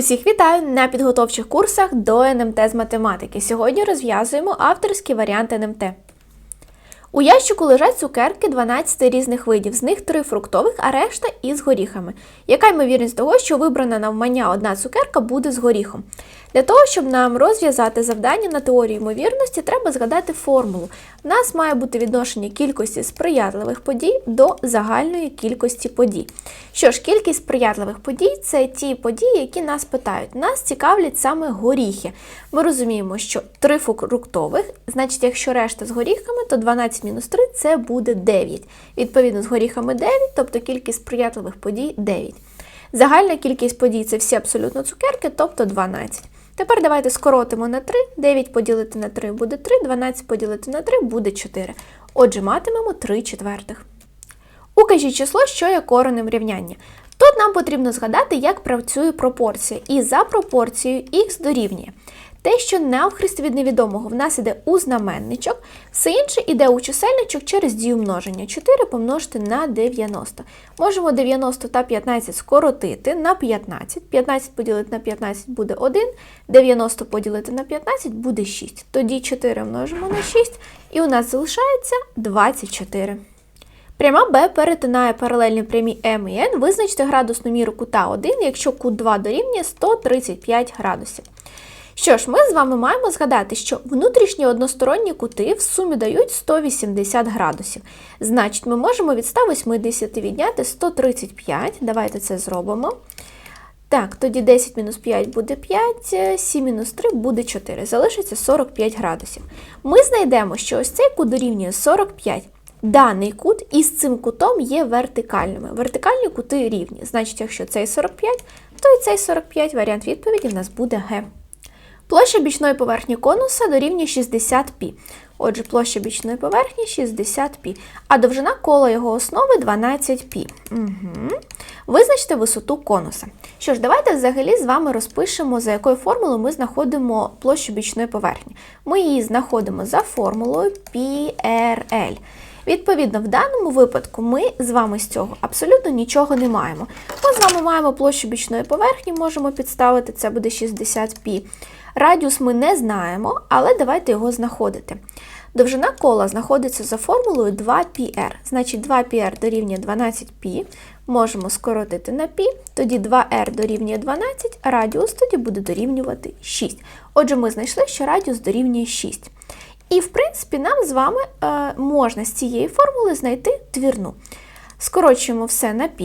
Усіх вітаю на підготовчих курсах до НМТ з математики. Сьогодні розв'язуємо авторський варіант НМТ. У ящику лежать цукерки 12 різних видів, з них 3 фруктових, а решта із горіхами. Яка ймовірність того, що вибрана навмання одна цукерка буде з горіхом? Для того, щоб нам розв'язати завдання на теорію ймовірності, треба згадати формулу. У нас має бути відношення кількості сприятливих подій до загальної кількості подій. Що ж, кількість сприятливих подій це ті події, які нас питають. Нас цікавлять саме горіхи. Ми розуміємо, що 3 фруктових, значить, якщо решта з горіхами, то 12 мінус 3 це буде 9. Відповідно, з горіхами 9, тобто кількість сприятливих подій 9. Загальна кількість подій це всі абсолютно цукерки, тобто 12. Тепер давайте скоротимо на 3, 9 поділити на 3 буде 3, 12 поділити на 3 буде 4. Отже, матимемо 3 четвертих. Укажіть число, що є коренем рівняння. Тут нам потрібно згадати, як працює пропорція. І за пропорцією х дорівнює. Те, що навхрест від невідомого в нас іде у знаменничок, все інше йде у чисельничок через дію множення. 4 помножити на 90. Можемо 90 та 15 скоротити на 15. 15 поділити на 15 буде 1, 90 поділити на 15 буде 6. Тоді 4 множимо на 6, і у нас залишається 24. Пряма Б перетинає паралельні прямі М і Н. Визначте градусну міру кута 1, якщо кут 2 дорівнює 135 градусів. Що ж, ми з вами маємо згадати, що внутрішні односторонні кути в сумі дають 180 градусів. Значить, ми можемо від 180 відняти 135. Давайте це зробимо. Так, тоді 10 мінус 5 буде 5, 7 мінус 3 буде 4. Залишиться 45 градусів. Ми знайдемо, що ось цей кут дорівнює 45. Даний кут із цим кутом є вертикальними. Вертикальні кути рівні. Значить, якщо цей 45, то і цей 45 варіант відповіді в нас буде Г. Площа бічної поверхні конуса дорівнює 60π. Отже, площа бічної поверхні 60π, а довжина кола його основи 12π. Угу. Визначте висоту конуса. Що ж, давайте взагалі з вами розпишемо, за якою формулою ми знаходимо площу бічної поверхні. Ми її знаходимо за формулою PRL. Відповідно, в даному випадку ми з вами з цього абсолютно нічого не маємо. Ми з вами маємо площу бічної поверхні, можемо підставити, це буде 60π. Радіус ми не знаємо, але давайте його знаходити. Довжина кола знаходиться за формулою 2πr. Значить, 2πr дорівнює 12π. Можемо скоротити на π, тоді 2r дорівнює 12, а радіус тоді буде дорівнювати 6. Отже, ми знайшли, що радіус дорівнює 6. І, в принципі, нам з вами е, можна з цієї формули знайти твірну. Скорочуємо все на π.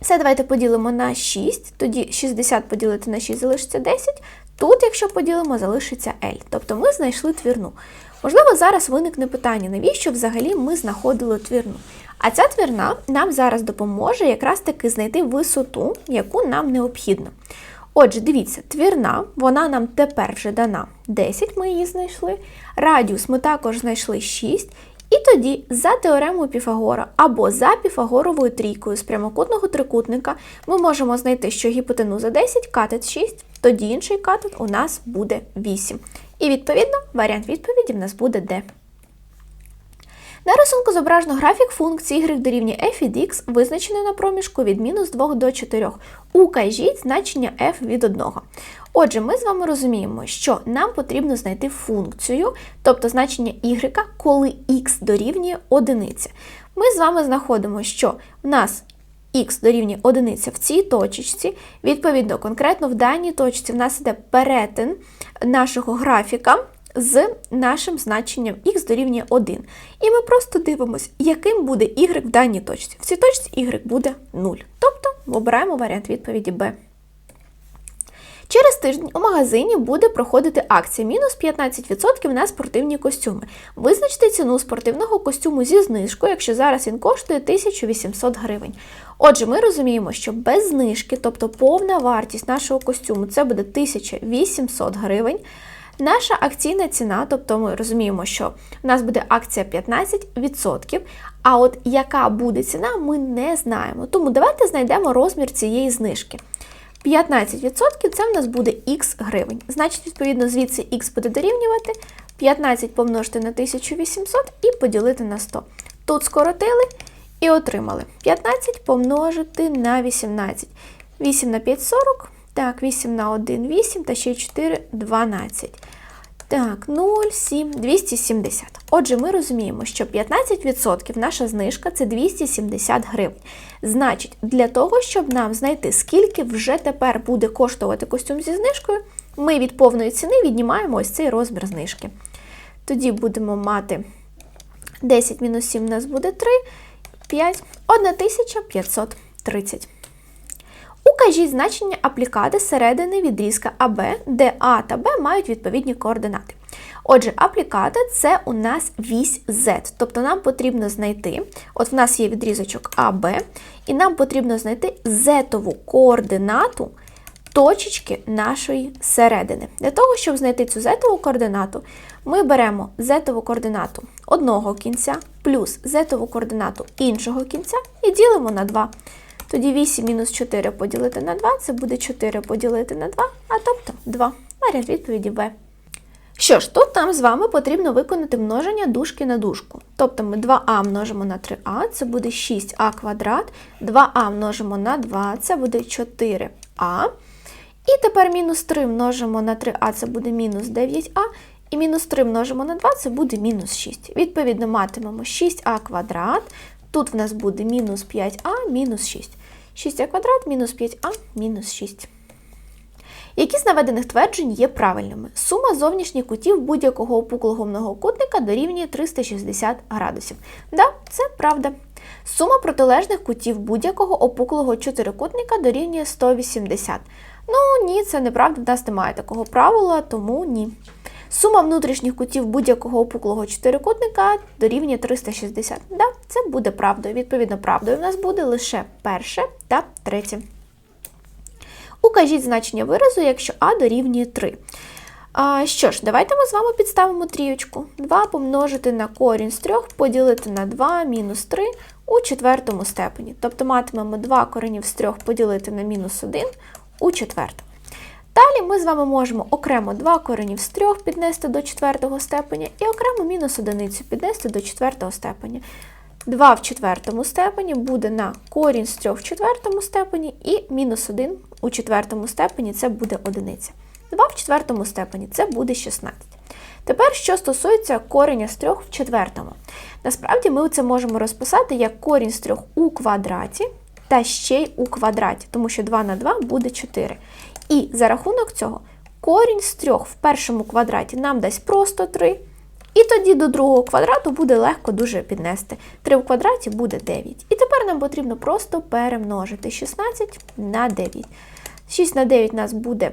Все, давайте поділимо на 6, тоді 60 поділити на 6 залишиться 10. Тут, якщо поділимо, залишиться L. Тобто ми знайшли твірну. Можливо, зараз виникне питання, навіщо взагалі ми знаходили твірну. А ця твірна нам зараз допоможе якраз таки знайти висоту, яку нам необхідно. Отже, дивіться, твірна, вона нам тепер вже дана 10, ми її знайшли. Радіус ми також знайшли 6. І тоді за теоремою Піфагора або за Піфагоровою трійкою з прямокутного трикутника ми можемо знайти, що гіпотенуза 10 катет 6, тоді інший катет у нас буде 8. І відповідно варіант відповіді в нас буде D. На рисунку зображено графік функції y дорівнює f від x, визначений на проміжку від мінус 2 до 4. Укажіть значення f від 1. Отже, ми з вами розуміємо, що нам потрібно знайти функцію, тобто значення y, коли x дорівнює 1. Ми з вами знаходимо, що в нас х дорівнює 1 в цій точці, відповідно, конкретно в даній точці в нас іде перетин нашого графіка з нашим значенням х дорівнює 1. І ми просто дивимося, яким буде y в даній точці. В цій точці y буде 0. Тобто обираємо варіант відповіді B. Через тиждень у магазині буде проходити акція мінус 15% на спортивні костюми. Визначте ціну спортивного костюму зі знижкою, якщо зараз він коштує 1800 гривень. Отже, ми розуміємо, що без знижки, тобто повна вартість нашого костюму, це буде 1800 гривень. Наша акційна ціна, тобто ми розуміємо, що у нас буде акція 15%, а от яка буде ціна, ми не знаємо. Тому давайте знайдемо розмір цієї знижки. 15% це в нас буде х гривень. Значить, відповідно, звідси х буде дорівнювати 15 помножити на 1800 і поділити на 100. Тут скоротили і отримали 15 помножити на 18. 8 на 5 40, Так, 8 на 1 8 та ще 4 12. Так, 0, 7, 270. Отже, ми розуміємо, що 15% наша знижка це 270 гривень. Значить, для того, щоб нам знайти, скільки вже тепер буде коштувати костюм зі знижкою, ми від повної ціни віднімаємо ось цей розмір знижки. Тоді будемо мати 10 мінус 7 у нас буде 3, 5, 1530. Укажіть значення аплікати середини відрізка АБ, де А та Б мають відповідні координати. Отже, аплікати це у нас вісь Z, тобто нам потрібно знайти, от в нас є відрізочок АБ, і нам потрібно знайти Z-ову координату точечки нашої середини. Для того, щоб знайти цю Z-ову координату, ми беремо Z-ову координату одного кінця плюс Z-ову координату іншого кінця і ділимо на 2. Тоді 8 мінус 4 поділити на 2, це буде 4 поділити на 2, а тобто 2. Варіант відповіді В. Що ж, тут нам з вами потрібно виконати множення дужки на дужку. Тобто ми 2а множимо на 3а, це буде 6а квадрат, 2а множимо на 2, це буде 4а. І тепер мінус 3 множимо на 3а, це буде мінус 9а. І мінус 3 множимо на 2, це буде мінус 6. Відповідно, матимемо 6а квадрат. Тут в нас буде мінус 5а мінус 6. 6а квадрат мінус 5а мінус 6. Які з наведених тверджень є правильними? Сума зовнішніх кутів будь-якого опуклого многокутника дорівнює 360 градусів. Да, це правда. Сума протилежних кутів будь-якого опуклого чотирикутника дорівнює 180. Ну, ні, це неправда, в нас немає такого правила, тому ні. Сума внутрішніх кутів будь-якого опуклого чотирикутника дорівнює 360. Да, це буде правдою. Відповідно, правдою в нас буде лише перше та третє. Укажіть значення виразу, якщо А дорівнює 3. А, що ж, давайте ми з вами підставимо трієчку. 2 помножити на корінь з 3 поділити на 2 мінус 3 у четвертому степені. Тобто матимемо 2 коренів з 3 поділити на мінус 1 у четвертому. Далі ми з вами можемо окремо 2 коренів з 3 піднести до четвертого степеня і окремо мінус одиницю піднести до четвертого степеня. 2 в четвертому степені буде на корінь з 3 в четвертому степені і мінус 1 у четвертому степені це буде одиниця. 2 в четвертому степені це буде 16. Тепер, що стосується кореня з 3 в четвертому. Насправді ми це можемо розписати як корінь з 3 у квадраті та ще й у квадраті, тому що 2 на 2 буде 4. І за рахунок цього корінь з 3 в першому квадраті нам дасть просто 3. І тоді до другого квадрату буде легко дуже піднести. 3 в квадраті буде 9. І тепер нам потрібно просто перемножити 16 на 9. 6 на 9 у нас буде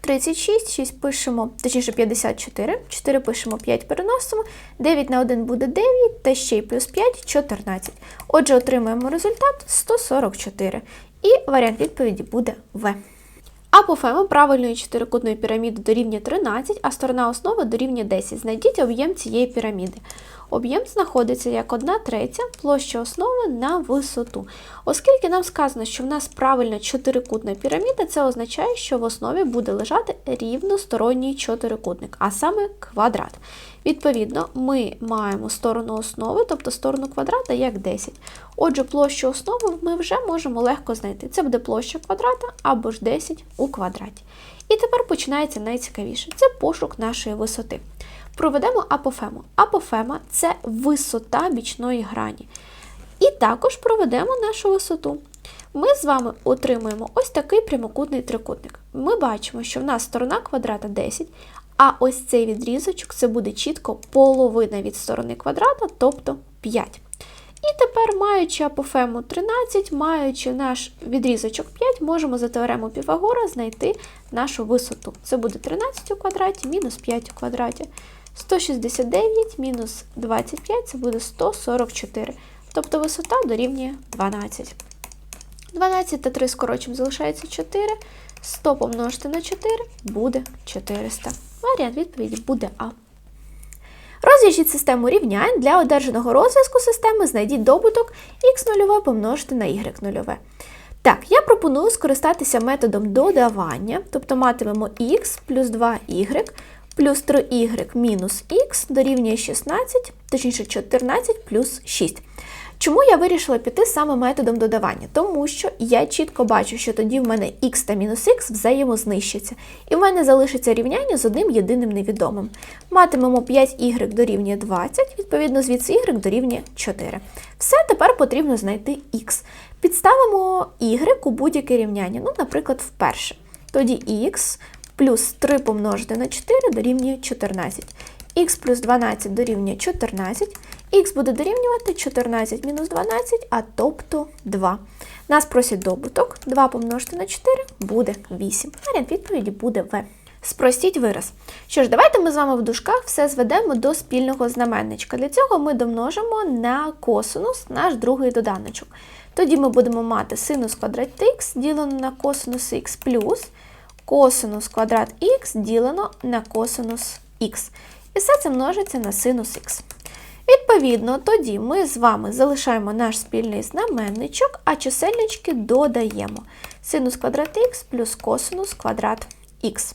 36, 6 пишемо, точніше 54, 4 пишемо, 5 переносимо, 9 на 1 буде 9, та ще й плюс 5 14. Отже, отримаємо результат 144. І варіант відповіді буде В. Апофема правильної чотирикутної піраміди дорівнює 13, а сторона основи дорівнює 10. Знайдіть об'єм цієї піраміди. Об'єм знаходиться як 1 третя площа основи на висоту. Оскільки нам сказано, що в нас правильна чотирикутна піраміда, це означає, що в основі буде лежати рівносторонній чотирикутник, а саме квадрат. Відповідно, ми маємо сторону основи, тобто сторону квадрата, як 10. Отже, площу основи ми вже можемо легко знайти. Це буде площа квадрата або ж 10 у квадраті. І тепер починається найцікавіше це пошук нашої висоти. Проведемо апофему. Апофема це висота бічної грані. І також проведемо нашу висоту. Ми з вами отримуємо ось такий прямокутний трикутник. Ми бачимо, що в нас сторона квадрата 10, а ось цей відрізочок це буде чітко половина від сторони квадрата, тобто 5. І тепер, маючи апофему 13, маючи наш відрізочок 5, можемо за теоремою Піфагора знайти нашу висоту. Це буде 13 у квадраті мінус 5 у квадраті. 169 мінус 25 це буде 144. Тобто висота дорівнює 12. 12 та 3 скорочимо залишається 4. 100 помножити на 4 буде 400. Варіант відповіді буде А. Розв'яжіть систему рівнянь для одержаного розв'язку системи знайдіть добуток х0 помножити на y0. Так, я пропоную скористатися методом додавання, тобто матимемо х плюс 2y плюс 3y мінус х дорівнює 16, точніше 14 плюс 6. Чому я вирішила піти саме методом додавання? Тому що я чітко бачу, що тоді в мене x та мінус х взаємознищаться, і в мене залишиться рівняння з одним єдиним невідомим. Матимемо 5y дорівнює 20, відповідно, звідси y дорівнює 4. Все тепер потрібно знайти x. Підставимо y у будь-яке рівняння, ну, наприклад, вперше. Тоді х плюс 3 помножити на 4 дорівнює 14. х плюс 12 дорівнює 14, х буде дорівнювати 14 мінус 12, а тобто 2. Нас просять добуток, 2 помножити на 4 буде 8. Варіант відповіді буде В. Спростіть вираз. Що ж, давайте ми з вами в дужках все зведемо до спільного знаменничка. Для цього ми домножимо на косинус наш другий доданочок. Тоді ми будемо мати синус квадрат х ділено на косинус х плюс косинус квадрат х ділено на косинус х. І все це множиться на синус х. Відповідно, тоді ми з вами залишаємо наш спільний знаменничок, а чисельнички додаємо синус квадрат х плюс косинус квадрат х.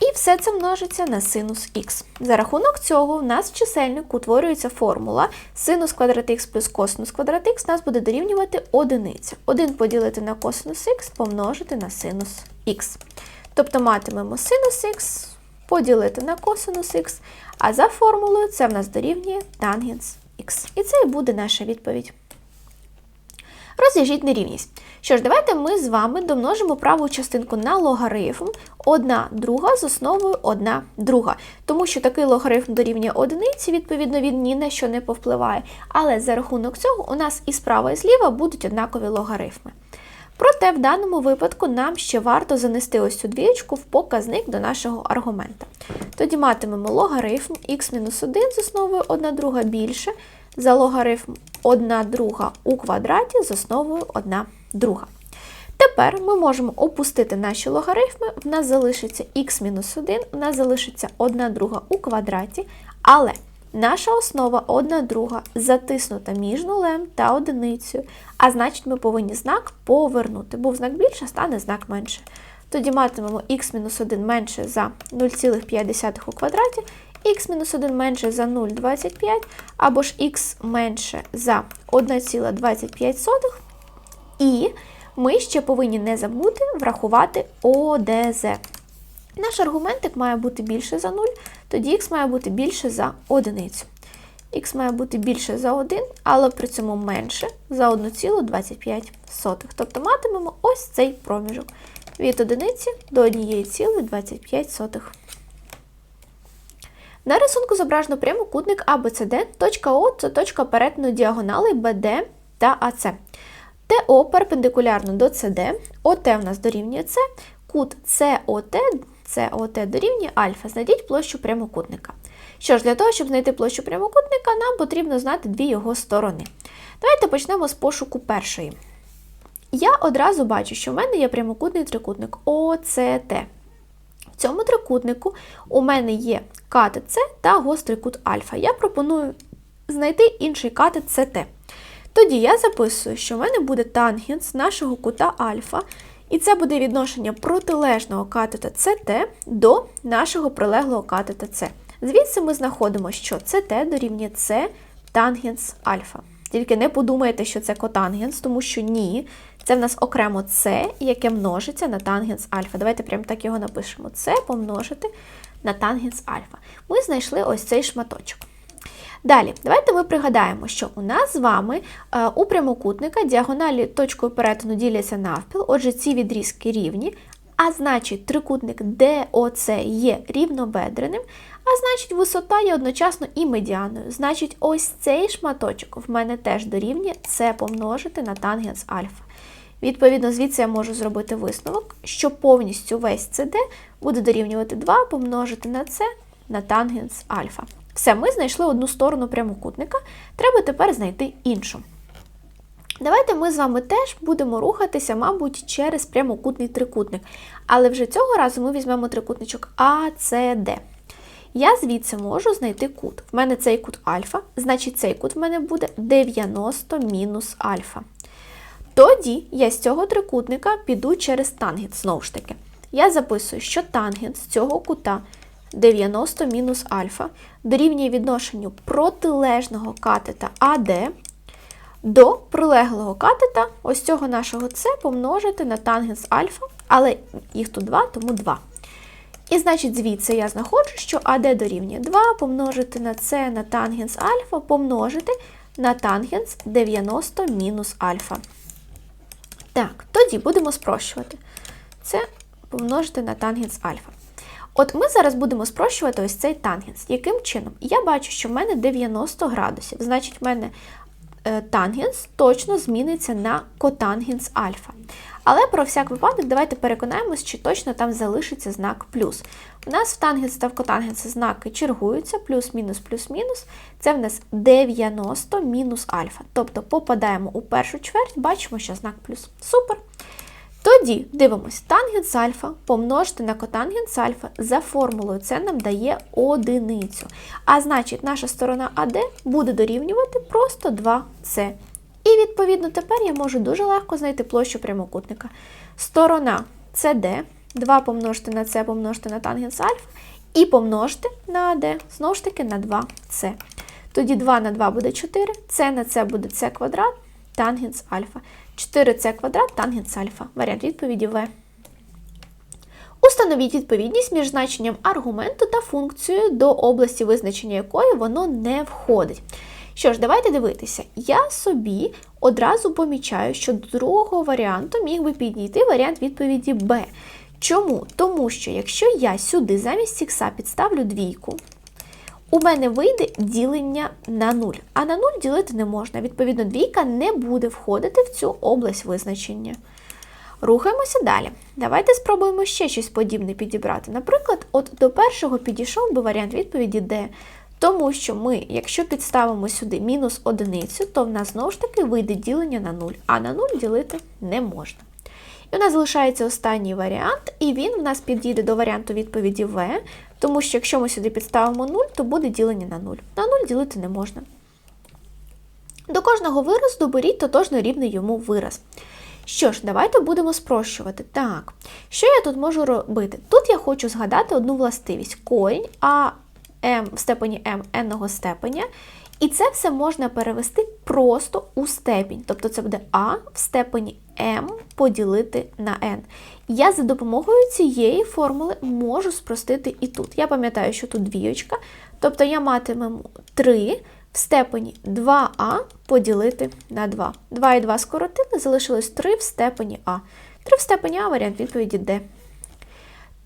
І все це множиться на синус х. За рахунок цього, в нас в чисельнику утворюється формула синус квадрат х плюс косинус квадрат х нас буде дорівнювати одиниця. 1 поділити на косинус х помножити на синус х. Тобто матимемо синус х поділити на косинус х, а за формулою це в нас дорівнює тангенс х. І це і буде наша відповідь. Розв'яжіть нерівність. Що ж, давайте ми з вами домножимо праву частинку на логарифм 1 друга з основою 1 друга. Тому що такий логарифм дорівнює одиниці, відповідно, він ні на що не повпливає. Але за рахунок цього у нас і справа, і зліва будуть однакові логарифми. Проте в даному випадку нам ще варто занести ось цю двічку в показник до нашого аргумента. Тоді матимемо логарифм х-1 з основою 1 друга більше за логарифм 1 друга у квадраті з основою 1 друга. Тепер ми можемо опустити наші логарифми, в нас залишиться х-1, в нас залишиться 1 друга у квадраті, але наша основа 1 друга затиснута між нулем та одиницею, а значить ми повинні знак повернути. Був знак більше, стане знак менше. Тоді матимемо х-1 менше за 0,5 у квадраті, х-1 менше за 0,25, або ж х менше за 1,25. І ми ще повинні не забути врахувати ОДЗ. Наш аргументик має бути більше за 0, тоді х має бути більше за 1. Х має бути більше за 1, але при цьому менше за 1,25. Тобто матимемо ось цей проміжок від 1 до 1,25. На рисунку зображено прямокутник ABCD, точка О це точка перетину діагоналей BD та АС. ТО перпендикулярно до CD, ОТ в нас дорівнює С, кут СОТ, СОТ дорівнює альфа. Знайдіть площу прямокутника. Що ж, для того, щоб знайти площу прямокутника, нам потрібно знати дві його сторони. Давайте почнемо з пошуку першої. Я одразу бачу, що в мене є прямокутний трикутник ОЦТ. В цьому трикутнику у мене є С та гострий кут альфа. Я пропоную знайти інший катет СТ. Тоді я записую, що в мене буде тангенс нашого кута альфа, і це буде відношення протилежного катета СТ до нашого прилеглого катета С. Звідси ми знаходимо, що СТ дорівнює С тангенс альфа. Тільки не подумайте, що це котангенс, тому що ні. Це в нас окремо С, яке множиться на тангенс альфа. Давайте прямо так його напишемо. С помножити на тангенс альфа. Ми знайшли ось цей шматочок. Далі, давайте ми пригадаємо, що у нас з вами е, у прямокутника діагоналі точкою перетину діляться навпіл, отже, ці відрізки рівні, а значить, трикутник ДОЦ є рівнобедреним, а значить, висота є одночасно і медіаною. Значить, ось цей шматочок в мене теж дорівнює С помножити на тангенс альфа. Відповідно, звідси я можу зробити висновок, що повністю весь CD буде дорівнювати 2 помножити на С на тангенс альфа. Все, ми знайшли одну сторону прямокутника, треба тепер знайти іншу. Давайте ми з вами теж будемо рухатися, мабуть, через прямокутний трикутник. Але вже цього разу ми візьмемо трикутничок АЦД. Я звідси можу знайти кут. В мене цей кут альфа, значить цей кут в мене буде 90 мінус альфа. Тоді я з цього трикутника піду через тангенс, знову ж таки. Я записую, що тангенс цього кута 90 мінус альфа дорівнює відношенню протилежного катета АД до прилеглого катета ось цього нашого С помножити на тангенс альфа, але їх тут 2, тому 2. І значить, звідси я знаходжу, що АД дорівнює 2 помножити на С на тангенс альфа, помножити на тангенс 90 мінус альфа. Так, тоді будемо спрощувати. Це помножити на тангенс альфа. От ми зараз будемо спрощувати ось цей тангенс. Яким чином? Я бачу, що в мене 90 градусів. Значить, в мене тангенс точно зміниться на котангенс альфа. Але про всяк випадок, давайте переконаємось, чи точно там залишиться знак плюс. У нас в тангенс та в котангенс знаки чергуються, плюс-мінус, плюс-мінус. Це в нас 90 мінус альфа. Тобто попадаємо у першу чверть, бачимо, що знак плюс. Супер. Тоді дивимось, тангенс альфа помножити на котангенс альфа за формулою це нам дає одиницю. А значить, наша сторона АД буде дорівнювати просто 2С. І відповідно тепер я можу дуже легко знайти площу прямокутника. Сторона CD, 2 помножити на С помножити на тангенс альфа, і помножити на АД, знову ж таки на 2С. Тоді 2 на 2 буде 4, С на С буде С квадрат, тангенс альфа. 4С квадрат, тангенс альфа. Варіант відповіді В. Установіть відповідність між значенням аргументу та функцією, до області визначення якої воно не входить. Що ж, давайте дивитися. Я собі одразу помічаю, що до другого варіанту міг би підійти варіант відповіді Б. Чому? Тому що якщо я сюди замість х підставлю двійку, у мене вийде ділення на 0, а на 0 ділити не можна. Відповідно, двійка не буде входити в цю область визначення. Рухаємося далі. Давайте спробуємо ще щось подібне підібрати. Наприклад, от до першого підійшов би варіант відповіді D. Тому що ми, якщо підставимо сюди мінус одиницю, то в нас знову ж таки вийде ділення на 0, а на 0 ділити не можна. У нас залишається останній варіант, і він в нас підійде до варіанту відповіді В, тому що якщо ми сюди підставимо 0, то буде ділення на 0. На 0 ділити не можна. До кожного виразу доберіть тотожно рівний йому вираз. Що ж, давайте будемо спрощувати. Так, що я тут можу робити? Тут я хочу згадати одну властивість: корінь а m в степені m n степеня. І це все можна перевести просто у степінь. Тобто це буде а в степені m поділити на n. Я за допомогою цієї формули можу спростити і тут. Я пам'ятаю, що тут двієчка, тобто я матиму 3 в степені 2а поділити на 2. 2 і 2 скоротили, залишилось 3 в степені а. 3 в степені а варіант відповіді D.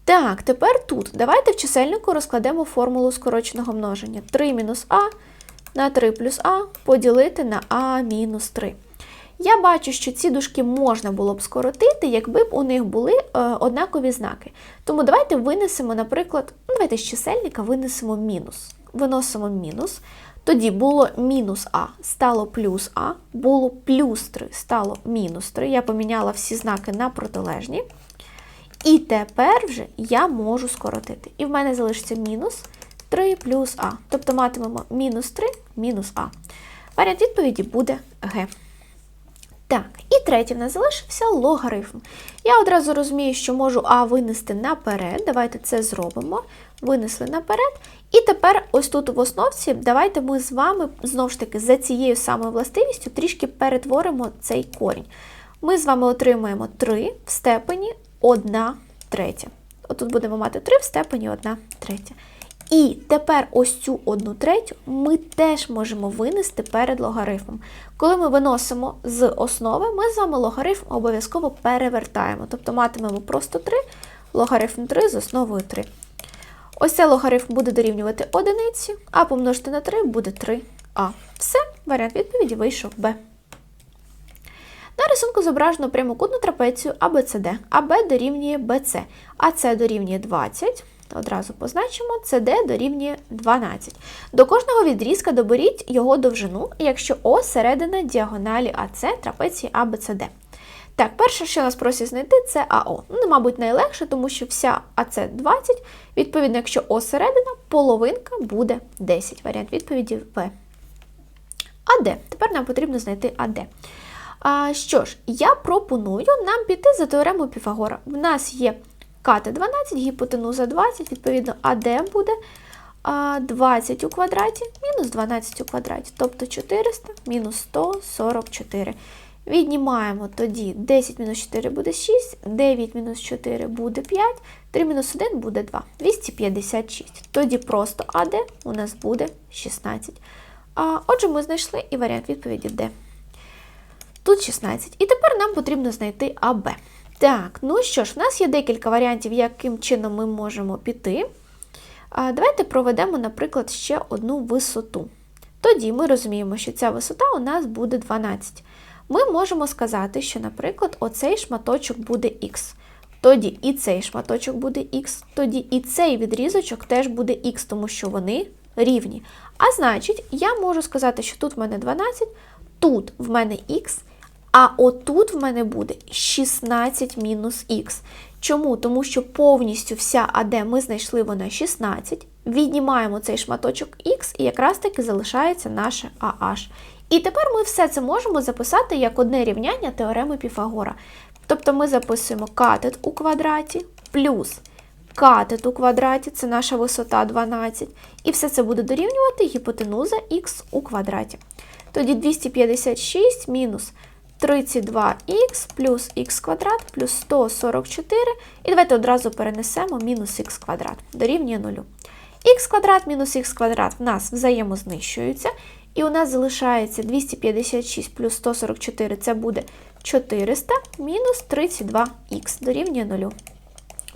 Так, тепер тут. Давайте в чисельнику розкладемо формулу скороченого множення. 3 мінус а на 3 плюс а поділити на а мінус 3. Я бачу, що ці дужки можна було б скоротити, якби б у них були е, однакові знаки. Тому давайте винесемо, наприклад, ну, давайте з чисельника винесемо мінус. Виносимо мінус. Тоді було мінус А, стало плюс А, було плюс 3, стало мінус 3. Я поміняла всі знаки на протилежні. І тепер вже я можу скоротити. І в мене залишиться мінус 3 плюс А. Тобто матимемо мінус 3 мінус А. Варіант відповіді буде Г. Так, і третє в нас залишився логарифм. Я одразу розумію, що можу А винести наперед. Давайте це зробимо. Винесли наперед. І тепер, ось тут в основці, давайте ми з вами, знову ж таки, за цією самою властивістю трішки перетворимо цей корінь. Ми з вами отримаємо 3 в степені 1 третя. Отут будемо мати 3 в степені 1 третя. І тепер ось цю 1 третю ми теж можемо винести перед логарифмом. Коли ми виносимо з основи, ми з вами логарифм обов'язково перевертаємо. Тобто матимемо просто 3, логарифм 3 з основою 3. Ось цей логарифм буде дорівнювати одиниці, а помножити на 3 буде 3а. Все, варіант відповіді вийшов Б. На рисунку зображено прямокутну трапецію ABCD. АБ дорівнює BC, АС дорівнює 20. Одразу позначимо, CD дорівнює 12. До кожного відрізка доберіть його довжину, якщо О середина діагоналі АС трапеції ABCD. Так, перше, що нас просять знайти, це АО. Ну, мабуть, найлегше, тому що вся АС 20, відповідно, якщо О середина, половинка буде 10. Варіант відповіді В. АД. Тепер нам потрібно знайти АД. А, Що ж, я пропоную нам піти за теоремою Піфагора. В нас є кати 12, гіпотенуза 20, відповідно, АД буде 20 у квадраті мінус 12 у квадраті, тобто 400 мінус 144. Віднімаємо тоді 10 мінус 4 буде 6, 9 мінус 4 буде 5, 3 мінус 1 буде 2, 256. Тоді просто АД у нас буде 16. А, Отже, ми знайшли і варіант відповіді Д. Тут 16. І тепер нам потрібно знайти АБ. Так, ну що ж, в нас є декілька варіантів, яким чином ми можемо піти. Давайте проведемо, наприклад, ще одну висоту. Тоді ми розуміємо, що ця висота у нас буде 12. Ми можемо сказати, що, наприклад, оцей шматочок буде х. Тоді і цей шматочок буде х, тоді і цей відрізочок теж буде х, тому що вони рівні. А значить, я можу сказати, що тут в мене 12, тут в мене х, а отут в мене буде 16 мінус х. Чому? Тому що повністю вся АД ми знайшли вона 16, віднімаємо цей шматочок х, і якраз таки залишається наше AH. І тепер ми все це можемо записати як одне рівняння теореми Піфагора. Тобто ми записуємо катет у квадраті плюс катет у квадраті, це наша висота 12. І все це буде дорівнювати гіпотенуза х у квадраті. Тоді 256 мінус 32х плюс х квадрат плюс 144. І давайте одразу перенесемо мінус х квадрат дорівнює 0. х квадрат мінус х квадрат в нас взаємознищуються. І у нас залишається 256 плюс 144 це буде 400 мінус 32х дорівнює 0.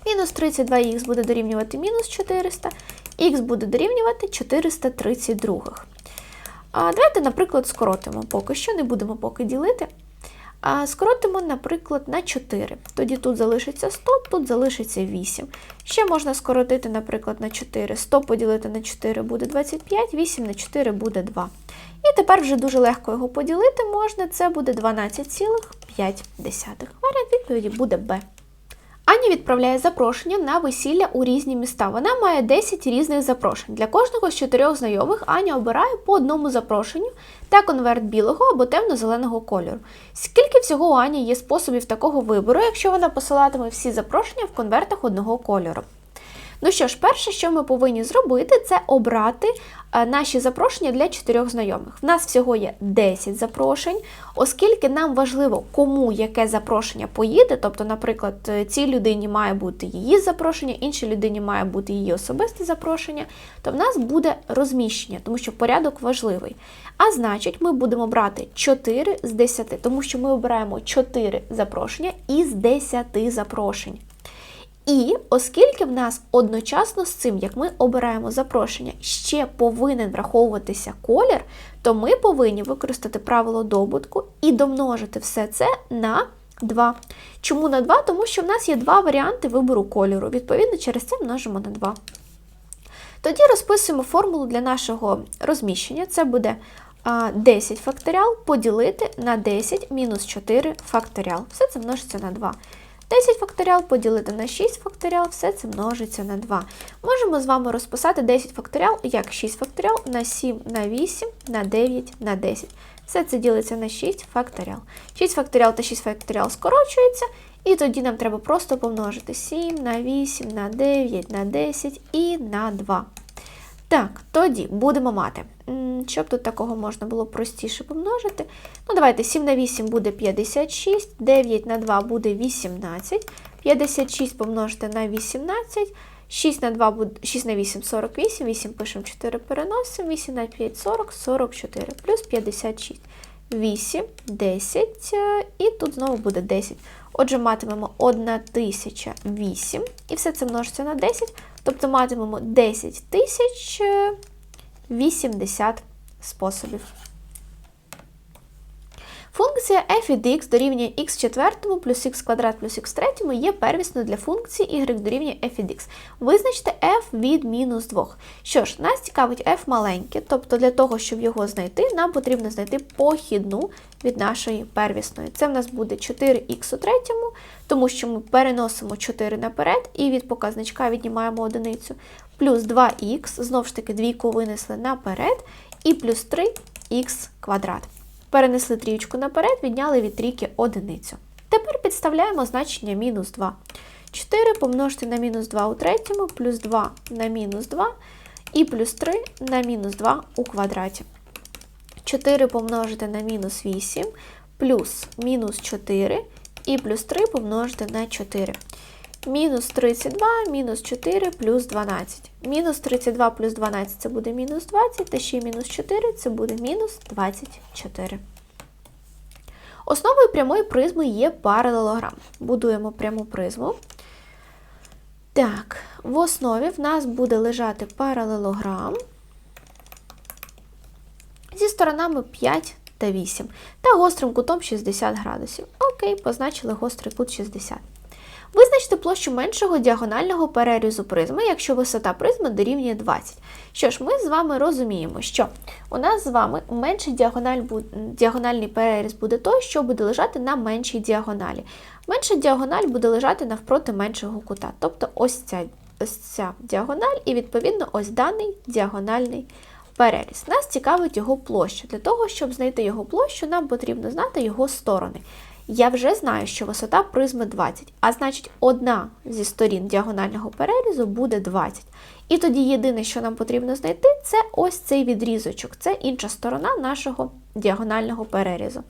Мінус 32х буде дорівнювати мінус 400, х буде дорівнювати 432. А Давайте, наприклад, скоротимо поки що, не будемо поки ділити. Скоротимо, наприклад, на 4. Тоді тут залишиться 100, тут залишиться 8. Ще можна скоротити, наприклад, на 4. 100 поділити на 4 буде 25, 8 на 4 буде 2. І тепер вже дуже легко його поділити можна, це буде 12,5. Варіант відповіді буде Б. Аня відправляє запрошення на весілля у різні міста. Вона має 10 різних запрошень. Для кожного з чотирьох знайомих Аня обирає по одному запрошенню та конверт білого або темно-зеленого кольору. Скільки всього у Ані є способів такого вибору, якщо вона посилатиме всі запрошення в конвертах одного кольору? Ну що ж, перше, що ми повинні зробити, це обрати е, наші запрошення для чотирьох знайомих. В нас всього є 10 запрошень, оскільки нам важливо, кому яке запрошення поїде. Тобто, наприклад, е, цій людині має бути її запрошення, іншій людині має бути її особисте запрошення, то в нас буде розміщення, тому що порядок важливий. А значить, ми будемо брати 4 з 10, тому що ми обираємо 4 запрошення із 10 запрошень. І оскільки в нас одночасно з цим, як ми обираємо запрошення, ще повинен враховуватися колір, то ми повинні використати правило добутку і домножити все це на 2. Чому на 2? Тому що в нас є два варіанти вибору кольору. Відповідно, через це множимо на 2. Тоді розписуємо формулу для нашого розміщення. Це буде 10 факторіал поділити на 10 мінус 4 факторіал. Все це множиться на 2. 10 факторіал поділити на 6 факторіал, все це множиться на 2. Можемо з вами розписати 10 факторіал як 6 факторіал на 7 на 8 на 9 на 10. Все це ділиться на 6 факторіал. 6 факторіал та 6 факторіал скорочується, і тоді нам треба просто помножити 7 на 8 на 9 на 10 і на 2. Так, тоді будемо мати. Щоб тут такого можна було простіше помножити. Ну, давайте 7 на 8 буде 56, 9 на 2 буде 18, 56 помножити на 18, 6 на 2 буде 6 на 8 48, 8 пишемо 4 переносимо, 8 на 5 40, 44, плюс 56. 8, 10, і тут знову буде 10. Отже, матимемо 1008, і все це множиться на 10, тобто матимемо 10 тисяч 80 способів. Функція f від x дорівнює x четвертому плюс x квадрат плюс x третьому є первісною для функції y дорівнює f від x. Визначте f від мінус 2. Що ж, нас цікавить f маленьке, тобто для того, щоб його знайти, нам потрібно знайти похідну від нашої первісної. Це в нас буде 4х у третьому, тому що ми переносимо 4 наперед і від показничка віднімаємо одиницю. Плюс 2х, знову ж таки, двійку винесли наперед, і плюс 3х квадрат. Перенесли трієчку наперед, відняли від трійки одиницю. Тепер підставляємо значення мінус 2. 4 помножити на мінус 2 у третьому, плюс 2 на мінус 2. і плюс 3 на мінус 2 у квадраті. 4 помножити на мінус 8 плюс мінус 4 і плюс 3 помножити на 4. Мінус 32, мінус 4 плюс 12. Мінус 32 плюс 12 це буде мінус 20, та ще мінус 4 це буде мінус 24. Основою прямої призми є паралелограм. Будуємо пряму призму. Так, в основі в нас буде лежати паралелограм зі сторонами 5 та 8 та гострим кутом 60 градусів. Окей, позначили гострий кут 60. Визначте площу меншого діагонального перерізу призми, якщо висота призми дорівнює 20. Що ж, ми з вами розуміємо, що у нас з вами менший діагональ, діагональний переріз буде той, що буде лежати на меншій діагоналі. Менша діагональ буде лежати навпроти меншого кута. Тобто ось ця, ось ця діагональ і, відповідно, ось даний діагональний переріз. Нас цікавить його площа. Для того, щоб знайти його площу, нам потрібно знати його сторони. Я вже знаю, що висота призми 20, а значить, одна зі сторін діагонального перерізу буде 20. І тоді єдине, що нам потрібно знайти, це ось цей відрізочок, це інша сторона нашого діагонального перерізу.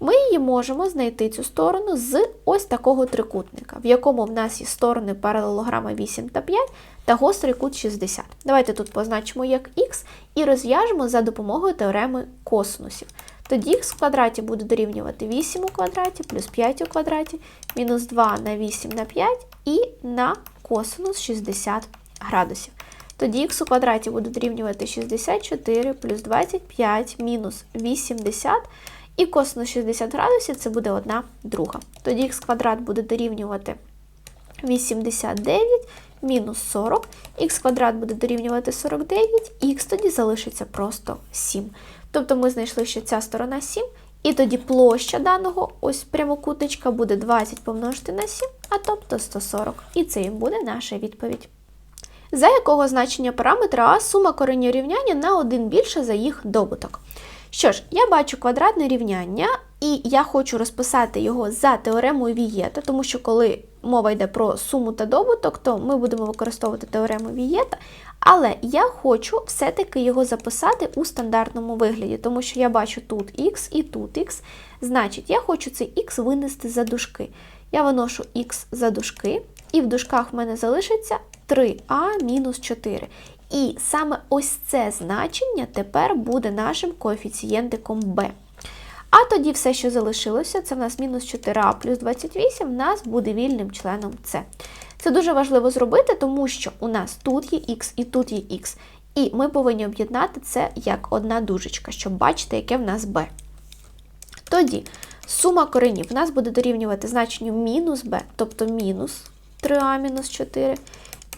Ми її можемо знайти цю сторону з ось такого трикутника, в якому в нас є сторони паралелограма 8 та 5 та гострий кут 60. Давайте тут позначимо як х і розв'яжемо за допомогою теореми косинусів. Тоді х в квадраті буде дорівнювати 8 у квадраті плюс 5 у квадраті, мінус 2 на 8 на 5 і на косинус 60 градусів. Тоді х у квадраті буде дорівнювати 64 плюс 25 мінус 80, і косинус 60 градусів це буде 1 друга. Тоді х квадрат буде дорівнювати 89 мінус 40, х квадрат буде дорівнювати 49, і х тоді залишиться просто 7. Тобто ми знайшли, що ця сторона 7, і тоді площа даного ось прямокутничка буде 20 помножити на 7, а тобто 140. І це і буде наша відповідь. За якого значення параметра А сума коренів рівняння на 1 більше за їх добуток. Що ж, я бачу квадратне рівняння, і я хочу розписати його за теоремою Вієта, тому що коли мова йде про суму та добуток, то ми будемо використовувати теорему Вієта. Але я хочу все-таки його записати у стандартному вигляді, тому що я бачу тут х і тут х. Значить, я хочу цей х винести за дужки. Я виношу х за дужки, і в дужках в мене залишиться 3а мінус 4. І саме ось це значення тепер буде нашим коефіцієнтиком b. А тоді все, що залишилося, це в нас мінус 4а плюс 28, в нас буде вільним членом С. Це дуже важливо зробити, тому що у нас тут є х і тут є х. І ми повинні об'єднати це як одна дужечка, щоб бачити, яке в нас b. Тоді сума коренів в нас буде дорівнювати значенню мінус b, тобто мінус 3а мінус 4.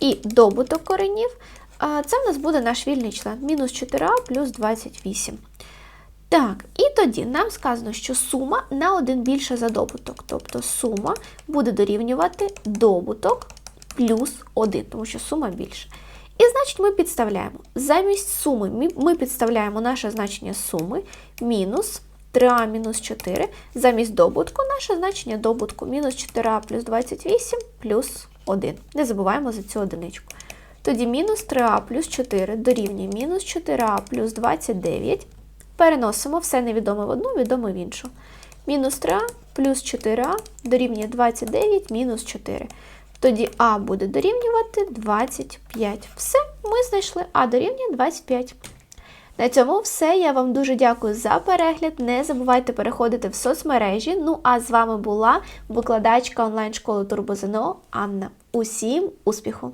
І добуток коренів це в нас буде наш вільний член мінус 4а плюс 28. Так, і тоді нам сказано, що сума на один більше за добуток. Тобто сума буде дорівнювати добуток плюс 1, тому що сума більша. І значить, ми підставляємо. Замість суми ми підставляємо наше значення суми мінус 3а мінус 4. Замість добутку наше значення добутку мінус 4а плюс 28 плюс 1. Не забуваємо за цю одиничку. Тоді мінус 3а плюс 4 дорівнює мінус 4а плюс 29. Переносимо все невідоме в одну, відоме в іншу. Мінус 3а плюс 4а дорівнює 29 мінус 4. Тоді А буде дорівнювати 25. Все, ми знайшли А дорівнює 25. На цьому все. Я вам дуже дякую за перегляд. Не забувайте переходити в соцмережі. Ну а з вами була викладачка онлайн-школи Турбозино Анна. Усім успіху!